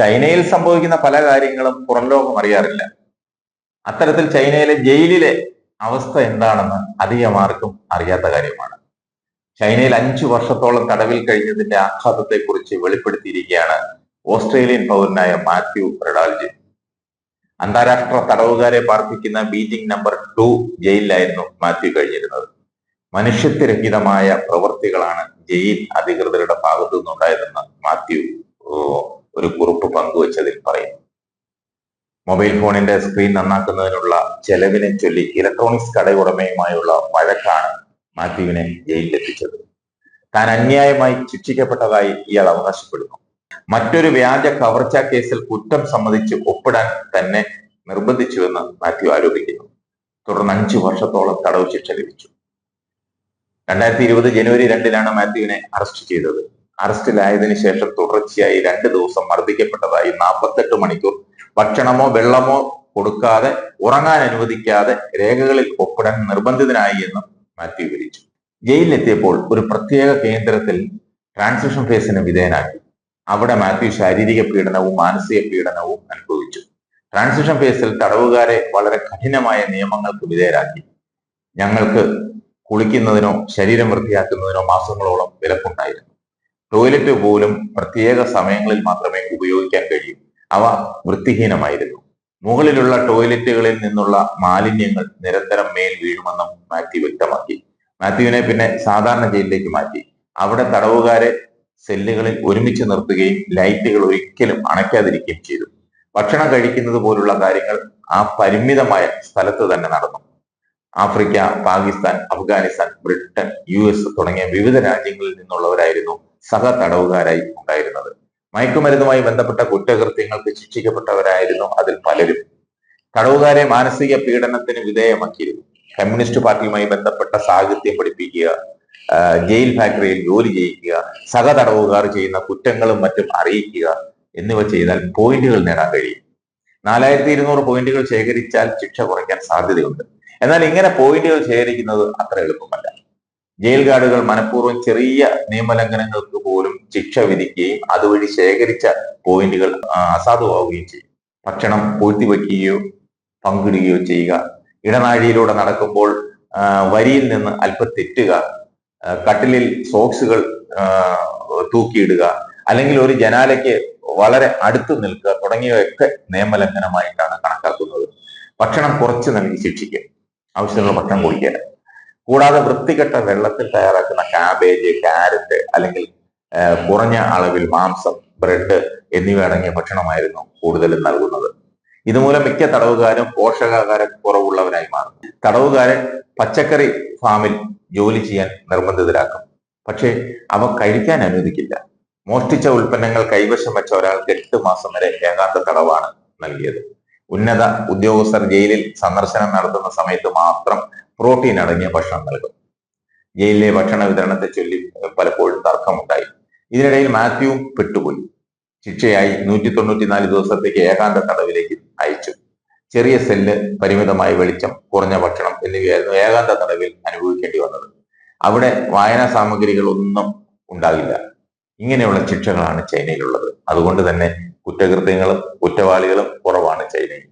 ചൈനയിൽ സംഭവിക്കുന്ന പല കാര്യങ്ങളും പുറം ലോകം അറിയാറില്ല. അത്തരത്തിൽ ചൈനയിലെ ജയിലിലെ അവസ്ഥ എന്താണെന്ന് അധികം ആർക്കും അറിയാത്ത കാര്യമാണ്. ചൈനയിൽ അഞ്ചു വർഷത്തോളം തടവിൽ കഴിഞ്ഞതിന്റെ ആഘാതത്തെക്കുറിച്ച് വെളിപ്പെടുത്തിയിരിക്കുകയാണ് ഓസ്ട്രേലിയൻ പൗരനായ മാത്യു റഡാൾജി അന്താരാഷ്ട്ര തടവുകാരെ പാർപ്പിക്കുന്ന ബീജിംഗ് നമ്പർ ടു ജയിലിലായിരുന്നു മാത്യു കഴിഞ്ഞിരുന്നത്. മനുഷ്യത്വരഹിതമായ പ്രവൃത്തികളാണ് ജയിൽ അധികൃതരുടെ ഭാഗത്തു നിന്നുണ്ടായതെന്ന് മാത്യു ഒരു കുറിപ്പ് പങ്കുവച്ചതിൽ പറയുന്നു. മൊബൈൽ ഫോണിന്റെ സ്ക്രീൻ നന്നാക്കുന്നതിനുള്ള ചെലവിനെ ചൊല്ലി ഇലക്ട്രോണിക്സ് കടയുടമയുമായുള്ള വഴക്കാണ് മാത്യുവിനെ ജയിലിലെത്തിച്ചത് താൻ അന്യായമായി ശിക്ഷിക്കപ്പെട്ടതായി ഇയാൾ അവകാശപ്പെടുന്നു. മറ്റൊരു വ്യാജ കവർച്ച കേസിൽ കുറ്റം സമ്മതിച്ച് ഒപ്പിടാൻ തന്നെ നിർബന്ധിച്ചുവെന്ന് മാത്യു ആരോപിക്കുന്നു. തുടർന്ന് അഞ്ചു വർഷത്തോളം തടവ് ശിക്ഷ ലഭിച്ചു. രണ്ടായിരത്തി ഇരുപത് ജനുവരി രണ്ടിനാണ് മാത്യുവിനെ അറസ്റ്റ് ചെയ്തത്. അറസ്റ്റിലായതിനു ശേഷം തുടർച്ചയായി രണ്ട് ദിവസം മർദ്ദിക്കപ്പെട്ടതായി നാൽപ്പത്തെട്ട് മണിക്കൂർ ഭക്ഷണമോ വെള്ളമോ കൊടുക്കാതെ ഉറങ്ങാൻ അനുവദിക്കാതെ രേഖകളിൽ ഒപ്പിടാൻ നിർബന്ധിതനായി എന്നും മാത്യു വിവരിച്ചു. ജയിലിലെത്തിയപ്പോൾ ഒരു പ്രത്യേക കേന്ദ്രത്തിൽ ട്രാൻസിഷൻ ഫേസിന് വിധേയനാക്കി അവിടെ മാത്യു ശാരീരിക പീഡനവും മാനസിക പീഡനവും അനുഭവിച്ചു. ട്രാൻസിഷൻ ഫേസിൽ തടവുകാരെ വളരെ കഠിനമായ നിയമങ്ങൾക്ക് വിധേയരാക്കി. ഞങ്ങൾക്ക് കുളിക്കുന്നതിനോ ശരീരം വൃത്തിയാക്കുന്നതിനോ മാസങ്ങളോളം വിലക്കുണ്ടായിരുന്നു. ടോയ്ലറ്റ് പോലും പ്രത്യേക സമയങ്ങളിൽ മാത്രമേ ഉപയോഗിക്കാൻ കഴിയൂ. അവ വൃത്തിഹീനമായിരുന്നു. മുകളിലുള്ള ടോയ്ലറ്റുകളിൽ നിന്നുള്ള മാലിന്യങ്ങൾ നിരന്തരം മേൽ വീഴുമെന്നും മാത്യു വ്യക്തമാക്കി. മാത്യുവിനെ പിന്നെ സാധാരണ ജയിലിലേക്ക് മാറ്റി. അവിടെ തടവുകാരെ സെല്ലുകളിൽ ഒരുമിച്ച് നിർത്തുകയും ലൈറ്റുകൾ ഒരിക്കലും അണയ്ക്കാതിരിക്കുകയും ചെയ്തു. ഭക്ഷണം കഴിക്കുന്നത് പോലുള്ള കാര്യങ്ങൾ ആ പരിമിതമായ സ്ഥലത്ത് തന്നെ നടന്നു. Africa Pakistan Afghanistan Britain U S തുടങ്ങിയ വിവിധ രാജ്യങ്ങളിൽ നിന്നുള്ളവരായിരുന്നു സഹ തടവുകാരായി ഉണ്ടായിരുന്നത്. മയക്കുമരുന്നുമായി ബന്ധപ്പെട്ട കുറ്റകൃത്യങ്ങൾക്ക് ശിക്ഷിക്കപ്പെട്ടവരായിരുന്നു അതിൽ പലരും. തടവുകാരെ മാനസിക പീഡനത്തിന് വിധേയമാക്കിയിരുന്നു. കമ്മ്യൂണിസ്റ്റ് പാർട്ടിയുമായി ബന്ധപ്പെട്ട സാഹിത്യം പഠിപ്പിക്കുക ജയിൽ ഫാക്ടറിയിൽ ജോലി ചെയ്യിക്കുക സഹ തടവുകാർ ചെയ്യുന്ന കുറ്റങ്ങളും മറ്റും അറിയിക്കുക എന്നിവ ചെയ്താൽ പോയിന്റുകൾ നേടാൻ കഴിയും. നാലായിരത്തി ഇരുന്നൂറ് പോയിന്റുകൾ ശേഖരിച്ചാൽ ശിക്ഷ കുറയ്ക്കാൻ സാധ്യതയുണ്ട്. എന്നാൽ ഇങ്ങനെ പോയിന്റുകൾ ശേഖരിക്കുന്നത് അത്ര എളുപ്പമല്ല. ജയിൽ ഗാർഡുകൾ മനഃപൂർവം ചെറിയ നിയമലംഘനങ്ങൾക്ക് പോലും ശിക്ഷ വിധിക്കുകയും അതുവഴി ശേഖരിച്ച പോയിന്റുകൾ അസാധുവാകുകയും ചെയ്യും. ഭക്ഷണം പൂഴ്ത്തിവെക്കുകയോ പങ്കിടുകയോ ചെയ്യുക. ഇടനാഴിയിലൂടെ നടക്കുമ്പോൾ വരിയിൽ നിന്ന് അല്പം തെറ്റുക കട്ടിലിൽ സോക്സുകൾ തൂക്കിയിടുക. അല്ലെങ്കിൽ ഒരു ജനാലയ്ക്ക് വളരെ അടുത്ത് നിൽക്കുക. തുടങ്ങിയവയൊക്കെ നിയമലംഘനമായിട്ടാണ് കണക്കാക്കുന്നത്. ഭക്ഷണം കുറച്ച് നൽകി ശിക്ഷിക്കും. ആവശ്യമുള്ള ഭക്ഷണം കുടിക്കാൻ കൂടാതെ വൃത്തികെട്ട വെള്ളത്തിൽ തയ്യാറാക്കുന്ന കാബേജ് ക്യാരറ്റ് അല്ലെങ്കിൽ കുറഞ്ഞ അളവിൽ മാംസം ബ്രെഡ് എന്നിവ അടങ്ങിയ ഭക്ഷണമായിരുന്നു കൂടുതലും നൽകുന്നത്. ഇതുമൂലം മിക്ക തടവുകാരും പോഷകാഹാര കുറവുള്ളവരായി മാറും. തടവുകാരൻ പച്ചക്കറി ഫാമിൽ ജോലി ചെയ്യാൻ നിർബന്ധിതരാക്കും. പക്ഷേ അവ കഴിക്കാൻ അനുവദിക്കില്ല. മോഷ്ടിച്ച ഉൽപ്പന്നങ്ങൾ കൈവശം വെച്ച ഒരാൾക്ക് എട്ട് മാസം വരെ ഏകാന്ത തടവാണ് നൽകിയത്. ഉന്നത ഉദ്യോഗസ്ഥർ ജയിലിൽ സന്ദർശനം നടത്തുന്ന സമയത്ത് മാത്രം പ്രോട്ടീൻ അടങ്ങിയ ഭക്ഷണം നൽകും. ജയിലിലെ ഭക്ഷണ വിതരണത്തെ ചൊല്ലി പലപ്പോഴും തർക്കമുണ്ടായി. ഇതിനിടയിൽ മാത്യുവും പെട്ടുപോയി. ശിക്ഷയായി നൂറ്റി തൊണ്ണൂറ്റിനാല് ദിവസത്തേക്ക് ഏകാന്ത തടവിലേക്ക് അയച്ചു. ചെറിയ സെല്ല് പരിമിതമായ വെളിച്ചം കുറഞ്ഞ ഭക്ഷണം എന്നിവയായിരുന്നു ഏകാന്ത തടവിൽ അനുഭവിക്കേണ്ടി വന്നത്. അവിടെ വായനാ സാമഗ്രികൾ ഒന്നും ഉണ്ടാകില്ല ഇങ്ങനെയുള്ള ശിക്ഷകളാണ് ചൈനയിലുള്ളത്. അതുകൊണ്ട് തന്നെ കുറ്റകൃത്യങ്ങളും കുറ്റവാളികളും കുറവാണ് ചൈനയിൽ.